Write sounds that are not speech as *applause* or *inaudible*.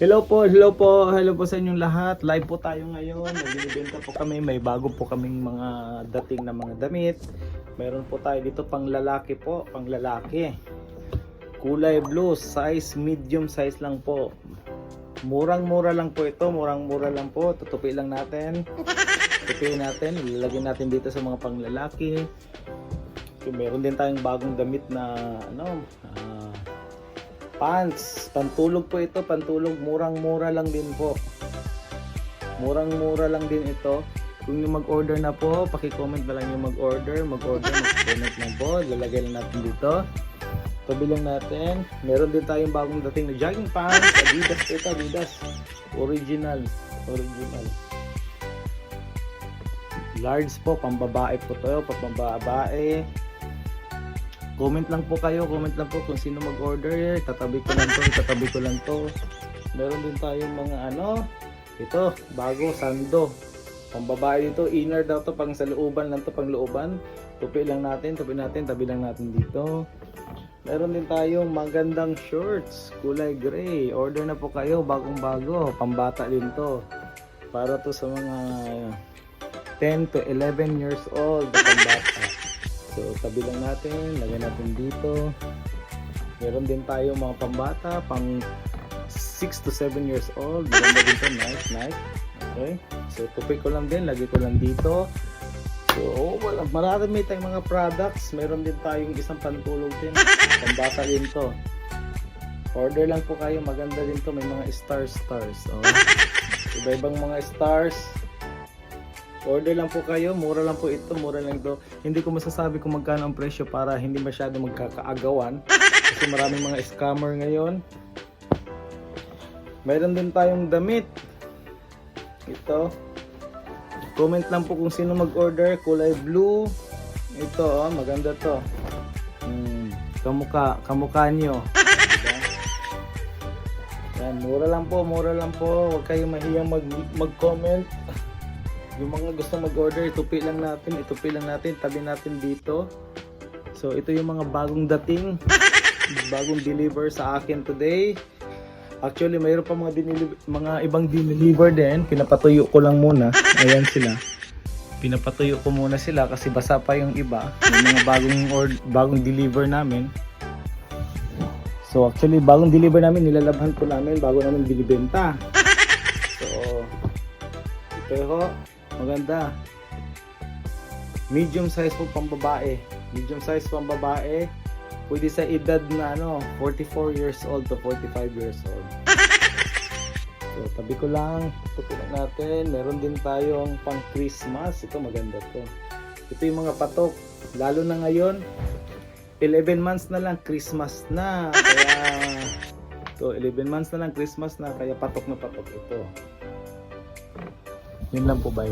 Hello po, hello po, hello po sa inyong lahat. Live po tayo ngayon. Nagbibenta po kami, may bago po kaming mga dating na mga damit. Meron po tayo dito pang lalaki po, pang lalaki. Kulay blue, size medium size lang po. Murang-mura lang po ito, murang-mura lang po. Tutupi lang natin. Tutupiin natin, ilalagay natin dito sa mga panglalaki. So, meron din tayong bagong damit na ano, ah, pants. Pantulog po ito, pantulog. Murang-mura lang din po. Murang-mura lang din ito. Kung yung mag-order na po, paki-comment na lang yung mag-order. Mag-order, mag-comment lang po. Lalagay lang natin dito. Tabi lang natin. Meron din tayong bagong dating na jogging pants. Adidas ito, Adidas. Original. Original. Large po, pambabae po to. Pambabae. Comment lang po kayo, comment lang po kung sino mag-order. Tatabi ko lang to, tatabi ko lang to. Meron din tayong mga ano, ito, bago, sando. Pambabae dito, inner daw to, pang sa lang to, pang looban. Tupi lang natin, tupi natin, tabi lang natin dito. Meron din tayong magandang shorts, kulay gray. Order na po kayo, bagong bago, pambata din to. Para to sa mga 10 to 11 years old, pambata. So, tabi lang natin, lagyan natin dito. Meron din tayo mga pambata, pang 6 to 7 years old. Maganda dito, nice, nice. Okay. So, tupi ko lang din, lagay ko lang dito. So, wala, marami tayong mga products. Meron din tayong isang pantulog din. Pambata din to. Order lang po kayo, maganda din to. May mga stars, stars. Oh. Iba-ibang mga stars. Order lang po kayo, mura lang po ito, mura lang ito. Hindi ko masasabi kung magkano ang presyo para hindi masyado magkakaagawan. *laughs* Kasi maraming mga scammer ngayon. Meron din tayong damit. Ito. Comment lang po kung sino mag-order. Kulay blue. Ito, oh, maganda to. Hmm, kamuka, kamukha nyo. *laughs* Yan, mura lang po, mura lang po. Huwag kayong mahiyang mag, mag-comment. *laughs* Yung mga gusto mag-order, itupi lang natin, itupi lang natin, tabi natin dito. So, ito yung mga bagong dating, *laughs* bagong deliver sa akin today. Actually, mayroon pa mga, mga ibang deliver din. Pinapatuyo ko lang muna. Ayan sila. Pinapatuyo ko muna sila kasi basa pa yung iba. Yung mga bagong or bagong deliver namin. So actually, bagong deliver namin, nilalabhan ko namin bago namin binibenta. So, ito ho, maganda. Medium size po pang babae. Medium size pang babae. Pwede sa edad na ano, 44 years old to 45 years old. *laughs* So, tabi ko lang. Lang natin. Meron din tayong pang Christmas. Ito maganda to. Ito yung mga patok. Lalo na ngayon, 11 months na lang Christmas na. *laughs* Kaya, so 11 months na lang Christmas na. Kaya patok na patok ito. Yun lang po ba